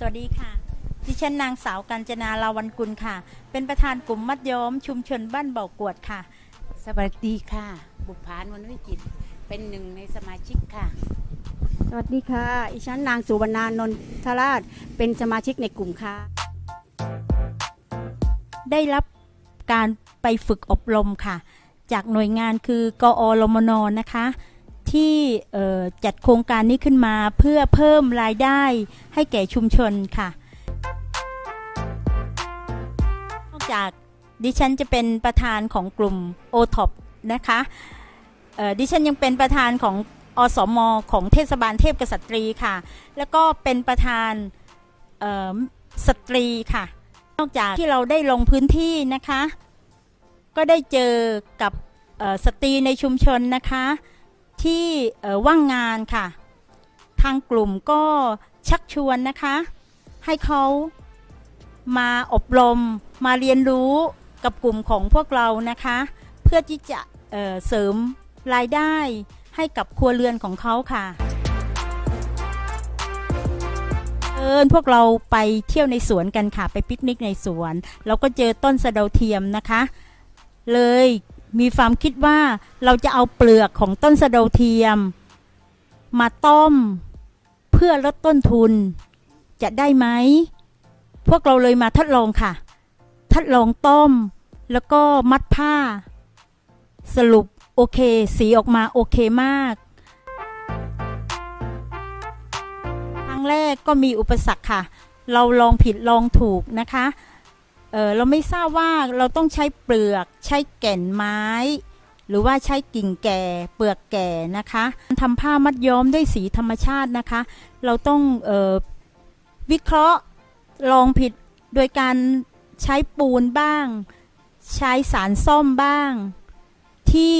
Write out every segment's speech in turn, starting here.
สวัสดีค่ะ ดิฉันนางสาวกัญจนาลาวันกุลค่ะ เป็นประธานกลุ่มมัดย้อมชุมชนบ้านเบากวดค่ะ สวัสดีค่ะ บุพานวันวิจิตรเป็นหนึ่งในสมาชิกค่ะ สวัสดีค่ะอิฉันนางสุวรรณานนทราช เป็นสมาชิกในกลุ่มค่ะ ได้รับการไปฝึกอบรมค่ะ จากหน่วยงานคือกอรมนนะคะ ที่จัดโครงการนี้ขึ้นมาเพื่อเพิ่มรายได้ให้แก่ชุมชนค่ะ นอกจากดิฉันจะเป็นประธานของกลุ่ม o t o p นะคะดิฉันยังเป็นประธานของอสมของเทศบาลเทพกษัตรีค่ะ แล้วก็เป็นประธานสตรีค่ะ นอกจากที่เราได้ลงพื้นที่นะคะ ก็ได้เจอกับสตรีในชุมชนนะคะ ที่ว่างงานค่ะ ทางกลุ่มก็ชักชวนนะคะ ให้เขามาอบรมมาเรียนรู้กับกลุ่มของพวกเรานะคะ เพื่อที่จะเเสริมรายได้ให้กับครัวเรือนของเขาค่ะเอิญพวกเราไปเที่ยวในสวนกันค่ะ ไปปิกนิกในสวน เราก็เจอต้นสะเดาเทียมนะคะ เลย มีความคิดว่าเราจะเอาเปลือกของต้นสะเดาเทียม มาต้ม เพื่อลดต้นทุน จะได้ไหม พวกเราเลยมาทดลองค่ะ ทดลองต้ม แล้วก็มัดผ้า สรุปโอเค สีออกมาโอเคมาก ครั้งแรกก็มีอุปสรรคค่ะ เราลองผิดลองถูกนะคะ เออเราไม่ทราบว่าเราต้องใช้เปลือก ใช้แก่นไม้ หรือว่าใช้กิ่งแก่ เปลือกแก่นะคะทำผ้ามัดย้อมด้วยสีธรรมชาตินะคะ เราต้องเออวิเคราะห์ลองผิดโดยการใช้ปูนบ้าง ใช้สารส้มบ้าง ที่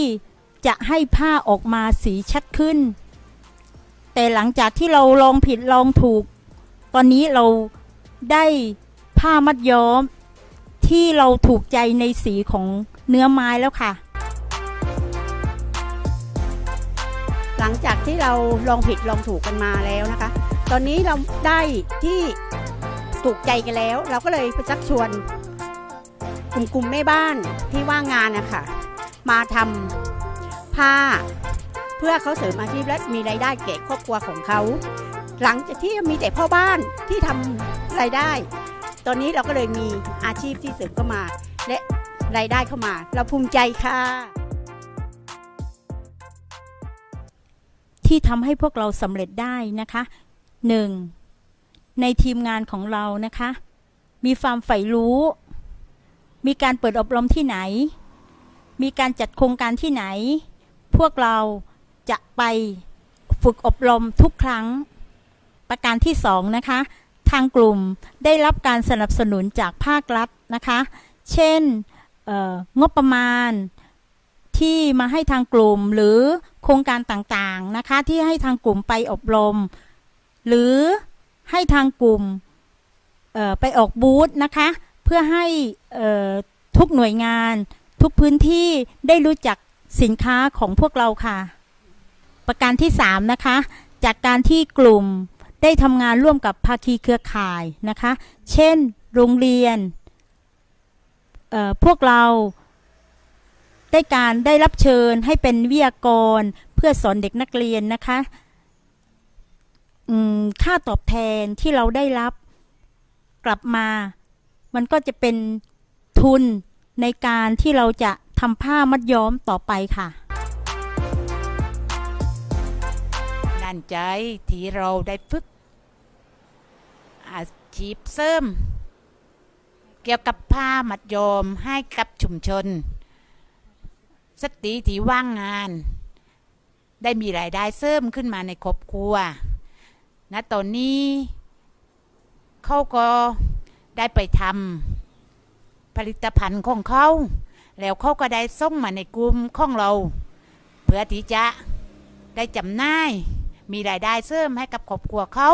จะให้ผ้าออกมาสีชัดขึ้น แต่หลังจากที่เราลองผิดลองถูก ตอนนี้เราได้ผ้ามัดย้อม ที่เราถูกใจในสีของเนื้อไม้แล้วค่ะ หลังจากที่เราลองผิดลองถูกกันมาแล้วนะคะ ตอนนี้เราได้ที่ถูกใจกันแล้ว เราก็เลยไปชักชวนกลุ่มกลุ่มแม่บ้านที่ว่างงานนะคะมาทำผ้า เพื่อเขาเสริมอาชีพและมีรายได้แก่ครอบครัวของเขา หลังจากที่มีแต่พ่อบ้านที่ทำรายได้ ตอนนี้เราก็เลยมีอาชีพที่เสริมเข้ามา และรายได้เข้ามา เราภูมิใจค่ะ ที่ทำให้พวกเราสำเร็จได้นะคะหนึ่งในทีมงานของเรานะคะ มีความใฝ่รู้ มีการเปิดอบรมที่ไหน มีการจัดโครงการที่ไหน พวกเราจะไปฝึกอบรมทุกครั้ง ประการที่สองนะคะ ทางกลุ่มได้รับการสนับสนุนจากภาครัฐนะคะ เช่นงบประมาณที่มาให้ทางกลุ่มหรือโครงการต่างๆนะคะที่ให้ทางกลุ่มไปอบรม หรือให้ทางกลุ่มไปออกบูธนะคะ เพื่อให้ทุกหน่วยงาน ทุกพื้นที่ได้รู้จักสินค้าของพวกเราค่ะ ประการที่ 3 นะคะ จากการที่กลุ่ม ได้ทำงานร่วมกับภาคีเครือข่ายนะคะ เช่น โรงเรียน พวกเราได้การได้รับเชิญให้เป็นวิทยากรเพื่อสอนเด็กนักเรียนนะคะค่าตอบแทนที่เราได้รับกลับมา มันก็จะเป็นทุนในการที่เราจะทำผ้ามัดย้อมต่อไปค่ะด้านใจที่เราได้ฝึก ชีพเสริม เกี่ยวกับผ้ามัดยอมให้กับชุมชน สตรีที่ว่างงาน ได้มีรายได้เสริมขึ้นมาในครอบครัวณตอนนี้เขาก็ได้ไปทำผลิตภัณฑ์ของเขาแล้วเขาก็ได้ส่งมาในกลุ่มของเรา เพื่อที่จะได้จำหน่ายมีรายได้เสริมให้กับครอบครัวเขา